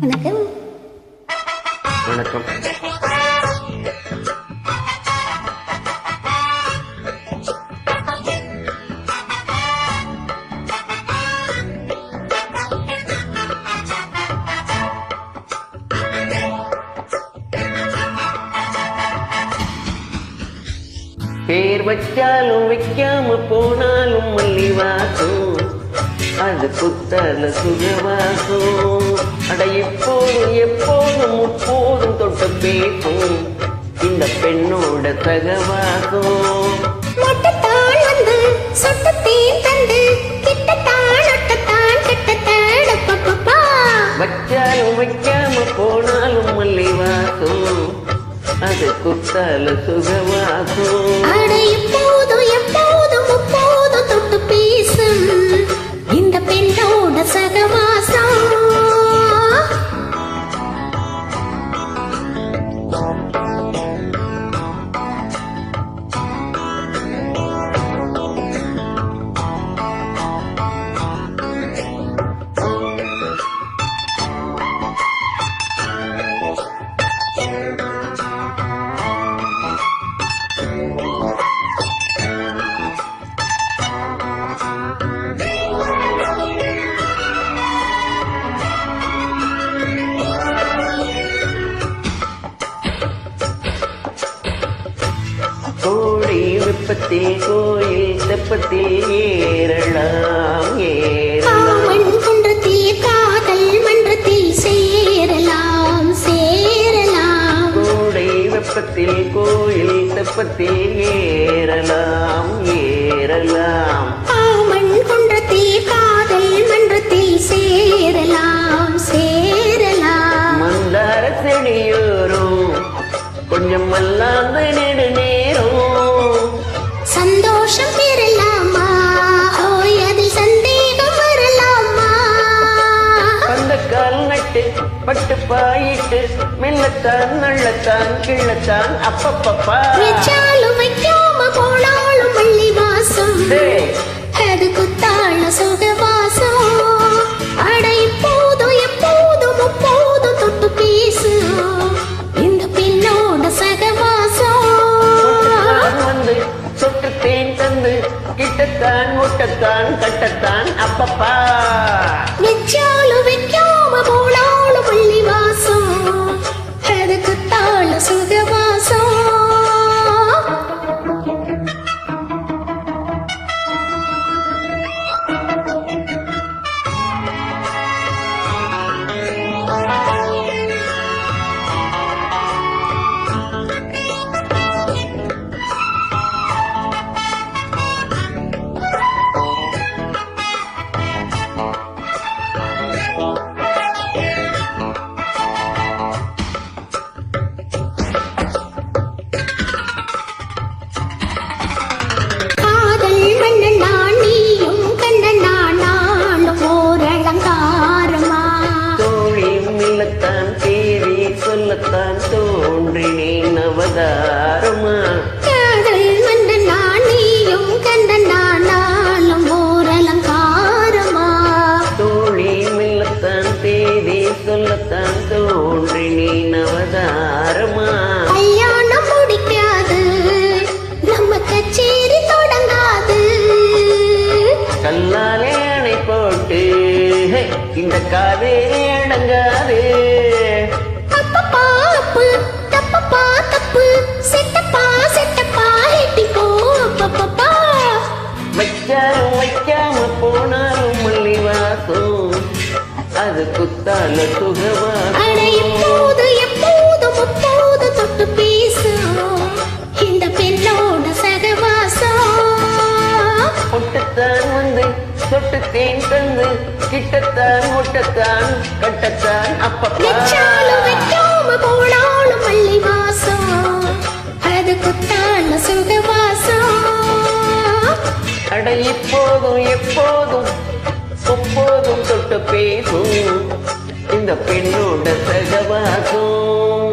வணக்கம். வணக்கம். பேர் வச்சாலும் வைக்காம போனாலும் மல்லிவாசம் அது புத்தல சுகவாசம். அட எப்போதும் எப்போதும் முப்போதும் தொட்டு பேசும். இந்த பெண்ணோட சகவாசம். மொட்டத்தான் வந்து சொட்டத்தேன் தந்து கிட்டத்தான் ஒட்டத்தான் கிட்டத்தான் வச்சாலும் வைக்காம போனாலும் மல்லிவாசம். அது குத்தால சுகவாசம். அட எப்போதும் எப்போதும் கோழி வெப்பத்தில் கோயில் தெப்பத்தில் ஏறலாம். ஏறலாம் குன்றத்தில் காதல் மன்றத்தில் சேரலாம் சேரலாம். கோடை வெப்பத்தில் கோயில் தெப்பத்தில் ஏறலாம் ஏறலாம். காமன் குன்றத்தில் நட்டு பட்டு பாயிட்டு மெல்லத்தான் நள்ளத்தான் கிள்ளத்தான் அப்பப்பப்பா. வச்சாலும் வைக்காம போனாலும் மல்லி வாசம் அது குத்தாள சுகவாசம். அட இப்போதும் எப்போதும் எப்போதும் தொட்டு பேசு இந்த பெண்ணோட சகவாசம். வந்து சொட்டு தேன் தந்து கிட்டத்தான் முட்டத்தான் கட்டத்தான் அப்பப்பா. செட்டப்பா ஹெட்டிப்போ அப்பப்பப்பா. வைக்காலும் வைக்காம போனாலும் மல்லி வாசம் அது குத்தால சுகவாசம். வந்து சொட்டு தேன் தந்து கிட்டத்தான் முட்டத்தான் கட்டத்தான் அப்பப்பா வச்சாலும் வைக்காம போனாலும் மல்லி வாசம் அது குத்தால சுகவாசம் அட இப்போதும் எப்போதும் எப்போதும் தொட்டு பேசும். இந்த பெண்ணோட சகவாசம்.